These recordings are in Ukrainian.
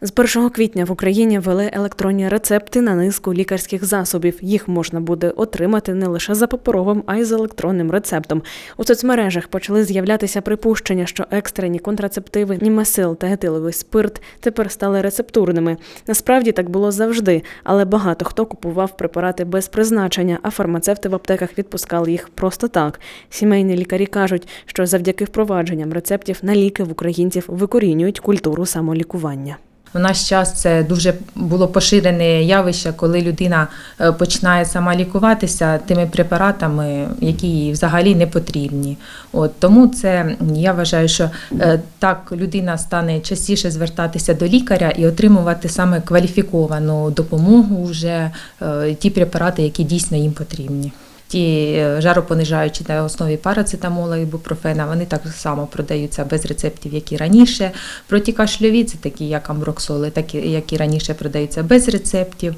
З 1 квітня в Україні ввели електронні рецепти на низку лікарських засобів. Їх можна буде отримати не лише за паперовим, а й з електронним рецептом. У соцмережах почали з'являтися припущення, що екстрені контрацептиви, німесил та етиловий спирт тепер стали рецептурними. Насправді так було завжди, але багато хто купував препарати без призначення, а фармацевти в аптеках відпускали їх просто так. Сімейні лікарі кажуть, що завдяки впровадженням рецептів на ліки в українців викорінюють культуру самолікування. В наш час це дуже було поширене явище, коли людина е, починає сама лікуватися тими препаратами, які їй взагалі не потрібні. От тому це я вважаю, що е, так людина стане частіше звертатися до лікаря і отримувати саме кваліфіковану допомогу, вже е, ті препарати, які дійсно їм потрібні. Ті е, жаропонижаючі на основі парацетамола і бупрофена, вони так само продаються без рецептів, як і раніше. Протікашльові це такі, як амброксоли, такі, які раніше продаються без рецептів.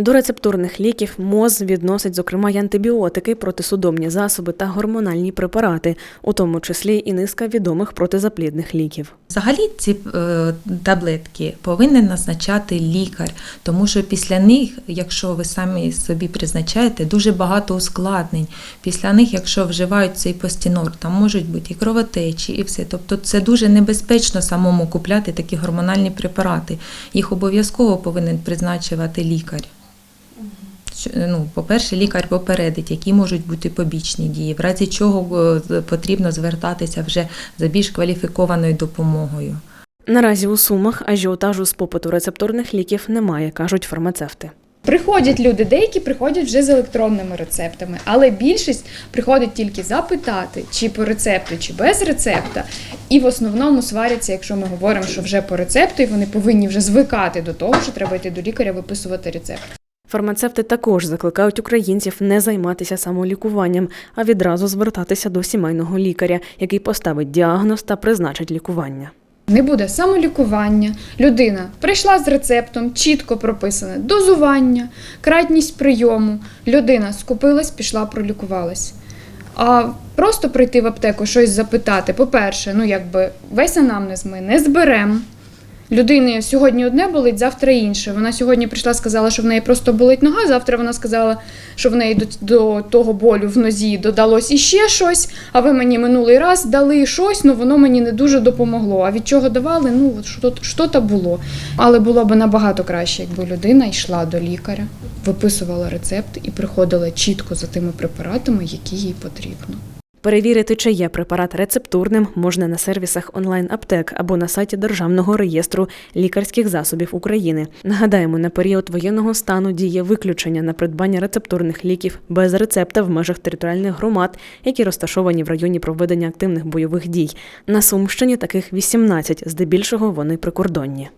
До рецептурних ліків МОЗ відносить, зокрема, й антибіотики, протисудомні засоби та гормональні препарати, у тому числі і низка відомих протизаплідних ліків. Взагалі ці е, таблетки повинен назначати лікар, тому що після них, якщо ви самі собі призначаєте, дуже багато ускладнень. Після них, якщо вживають цей постінор, там можуть бути і кровотечі, і все. Тобто це дуже небезпечно самому купляти такі гормональні препарати. Їх обов'язково повинен призначувати лікар. Ну, по-перше, лікар попередить, які можуть бути побічні дії, в разі чого е, потрібно звертатися вже за більш кваліфікованою допомогою. Наразі у сумах ажіотажу з попиту рецептурних ліків немає, кажуть фармацевти. Приходять люди, деякі приходять вже з електронними рецептами, але більшість приходить тільки запитати, чи по рецепту, чи без рецепта. І в основному сваряться, якщо ми говоримо, що вже по рецепту, і вони повинні вже звикати до того, що треба йти до лікаря виписувати рецепт. Фармацевти також закликають українців не займатися самолікуванням, а відразу звертатися до сімейного лікаря, який поставить діагноз та призначить лікування. Не буде самолікування. Людина прийшла з рецептом, чітко прописане дозування, кратність прийому. Людина скупилась, пішла, пролікувалась. А просто прийти в аптеку, щось запитати. По-перше, ну якби весь анамнез ми не зберемо. Людини сьогодні одне болить, завтра інше. Вона сьогодні прийшла, сказала, що в неї просто болить нога. Завтра вона сказала, що в неї до, до того болю в нозі додалось іще щось. А ви мені минулий раз дали щось, ну воно мені не дуже допомогло. А від чого давали? Ну що, що то було. Але було б набагато краще, якби людина йшла до лікаря, виписувала рецепт і приходила чітко за тими препаратами, які їй потрібно. Перевірити, чи є препарат рецептурним, можна на сервісах онлайн-аптек або на сайті Державного реєстру лікарських засобів України. Нагадаємо, на період воєнного стану діє виключення на придбання рецептурних ліків без рецепта в межах територіальних громад, які розташовані в районі проведення активних бойових дій. На Сумщині таких 18, здебільшого вони прикордонні.